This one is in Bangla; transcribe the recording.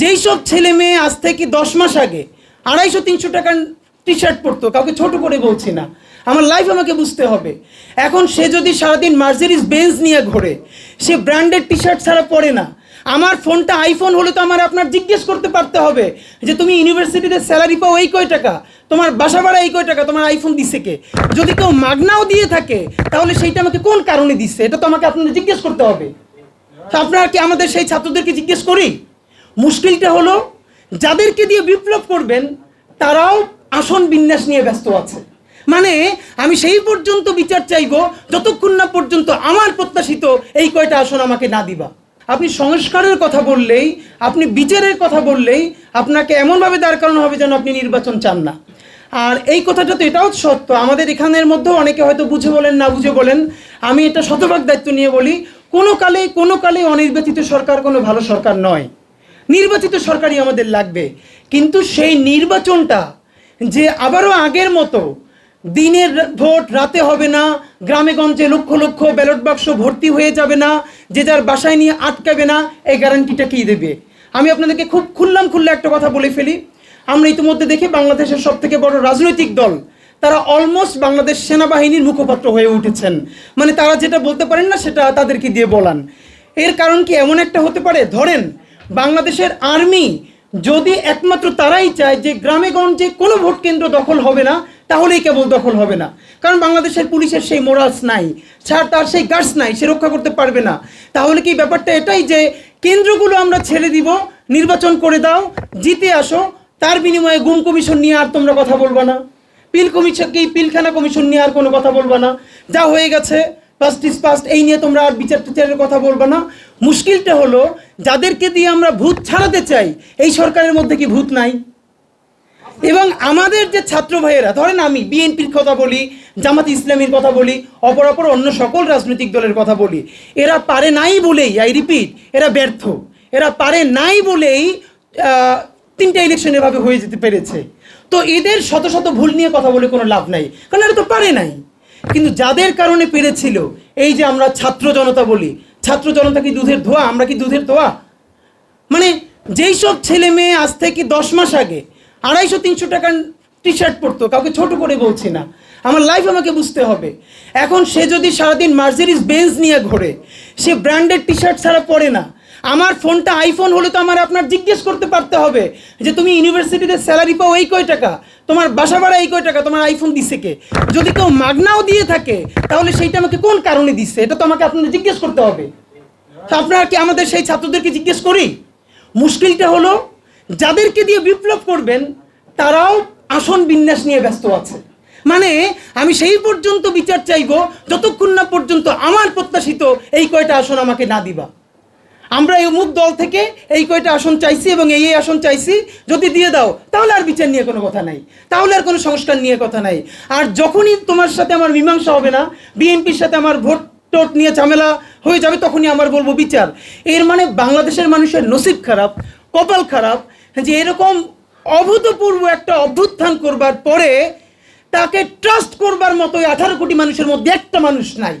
যেই সব ছেলে মেয়ে আজ থেকে দশ মাস আগে আড়াইশো, তিনশো টাকার টি শার্ট পরতো, কাউকে ছোট করে বলছি না। আমার লাইফ আমাকে বুঝতে হবে। এখন সে যদি সারাদিন মার্সিডিস বেঞ্চ নিয়ে ঘোরে, সে ব্র্যান্ডেড টি শার্ট ছাড়া পরে না। আমার ফোনটা আইফোন হলে তো আমার আপনার জিজ্ঞেস করতে পারতে হবে যে, তুমি ইউনিভার্সিটিতে স্যালারি পাও এই কয় টাকা? তোমার বাসা ভাড়া এই কয় টাকা? তোমার আইফোন দিছে কে? যদি কেউ মাগনাও দিয়ে থাকে, তাহলে সেইটা আমাকে কোন কারণে দিচ্ছে এটা তো আমাকে আপনার জিজ্ঞেস করতে হবে। তা আপনারা কি আমাদের সেই ছাত্রদেরকে জিজ্ঞেস করি? মুশকিলটা হলো, যাদেরকে দিয়ে বিপ্লব করবেন, তারাও আসন বিন্যাস নিয়ে ব্যস্ত আছে। মানে আমি সেই পর্যন্ত বিচার চাইব, যতক্ষণ না পর্যন্ত আমার প্রত্যাশিত এই কয়টা আসন আমাকে না দিবা। আপনি সংস্কারের কথা বললেই, আপনি বিচারের কথা বললেই, আপনাকে এমনভাবে দাঁড় করানো হবে যেন আপনি নির্বাচন চান না। আর এই কথাটা তো এটাও সত্য, আমাদের এখানের মধ্যে অনেকে হয়তো বুঝে বলেন, না বুঝে বলেন। আমি এটা শতভাগ দায়িত্ব নিয়ে বলি, কোনো কালে কোনো কালে অনির্বাচিত সরকার কোনো ভালো সরকার নয়। নির্বাচিত সরকারই আমাদের লাগবে। কিন্তু সেই নির্বাচনটা যে আবারও আগের মতো দিনের ভোট রাতে হবে না, গ্রামে গঞ্জে লক্ষ লক্ষ ব্যালট বাক্স ভর্তি হয়ে যাবে না, যে যার বাসায় নিয়ে আটকাবে না, এই গ্যারান্টিটা কি দেবে? আমি আপনাদেরকে খুব খুললাম খুললে একটা কথা বলে ফেলি। আমরা ইতিমধ্যে দেখি বাংলাদেশের সব থেকে বড় রাজনৈতিক দল, তারা অলমোস্ট বাংলাদেশ সেনাবাহিনীর মুখপাত্র হয়ে উঠেছেন। মানে তারা যেটা বলতে পারেন না, সেটা তাদেরকে দিয়ে বলান। এর কারণ কি এমন একটা হতে পারে? ধরেন বাংলাদেশের আর্মি যদি একমাত্র তারাই চায় যে গ্রামে গঞ্জে কোনো ভোট কেন্দ্র দখল হবে না, তাহলেই কেবল দখল হবে না। কারণ বাংলাদেশের পুলিশের সেই মোরালস নাই, ছাড় তার সেই গার্ডস নাই, সে রক্ষা করতে পারবে না। তাহলে কি ব্যাপারটা এটাই যে কেন্দ্রগুলো আমরা ছেড়ে দিব, নির্বাচন করে দাও, জিতে আসো, তার বিনিময়ে গুম কমিশন নিয়ে আর তোমরা কথা বলবা না। পিল কমিশন কি পিলখানা কমিশন নিয়ে আর কোনো কথা বলবা না? যা হয়ে গেছে ফার্স্ট ইজ ফার্স্ট এই নিয়ে তোমরা আর বিচার টিচারের কথা বলবে না। মুশকিলটা হলো, যাদেরকে দিয়ে আমরা ভূত ছাড়াতে চাই, এই সরকারের মধ্যে কি ভূত নাই? এবং আমাদের যে ছাত্র ভাইয়েরা, ধরেন আমি বিএনপির কথা বলি, জামাত ইসলামীর কথা বলি, অপর অপর অন্য সকল রাজনৈতিক দলের কথা বলি, এরা পারে নাই বলেই আই রিপিট এরা ব্যর্থ। এরা পারে নাই বলেই তিনটা ইলেকশন এভাবে হয়ে যেতে পেরেছে। তো এদের শত শত ভুল নিয়ে কথা বলে কোনো লাভ নাই। কারণ এরা তো পারে নাই। কিন্তু যাদের কারণে পেরেছিল, এই যে আমরা ছাত্র জনতা বলি, ছাত্র জনতা কি দুধের ধোয়া? আমরা কি দুধের ধোয়া মানে যেই সব ছেলে মেয়ে আজ থেকে দশ মাস আগে আড়াইশো তিনশো টাকার টি শার্ট পরতো, কাউকে ছোট করে বলছি না। আমার লাইফ আমাকে বুঝতে হবে। এখন সে যদি সারাদিন মার্সিডিস বেঞ্চ নিয়ে ঘোরে, সে ব্র্যান্ডেড টি শার্ট ছাড়া পরে না। আমার ফোনটা আইফোন হলে তো আমার আপনার জিজ্ঞেস করতে পারতে হবে যে, তুমি ইউনিভার্সিটিতে স্যালারি পাও এই কয় টাকা? তোমার বাসা ভাড়া এই কয় টাকা? তোমার আইফোন দিছে কে? যদি কেউ মাগনাও দিয়ে থাকে, তাহলে সেইটা আমাকে কোন কারণে দিচ্ছে এটা তো আমাকে আপনাদের জিজ্ঞেস করতে হবে। তো আপনারা কি আমাদের সেই ছাত্রদেরকে জিজ্ঞেস করি? মুশকিলটা হলো, যাদেরকে দিয়ে বিপ্লব করবেন, তারাও আসন বিন্যাস নিয়ে ব্যস্ত আছে। মানে আমি সেই পর্যন্ত বিচার চাইব, যতক্ষণ না পর্যন্ত আমার প্রত্যাশিত এই কয়টা আসন আমাকে না দিবা। আমরা এই অমুক দল থেকে এই কয়টা আসন চাইছি এবং এই এই আসন চাইছি, যদি দিয়ে দাও, তাহলে আর বিচার নিয়ে কোনো কথা নাই। তাহলে আর কোনো সংস্কার নিয়ে কথা নাই। আর যখনই তোমার সাথে আমার মীমাংসা হবে না, বিএনপির সাথে আমার ভোট টোট নিয়ে ঝামেলা হয়ে যাবে, তখনই আমার বলব বিচার। এর মানে বাংলাদেশের মানুষের নসিব খারাপ, কপাল খারাপ, যে এরকম অভূতপূর্ব একটা অভ্যুত্থান করবার পরে তাকে ট্রাস্ট করবার মতো আঠারো কোটি মানুষের মধ্যে একটা মানুষ নাই।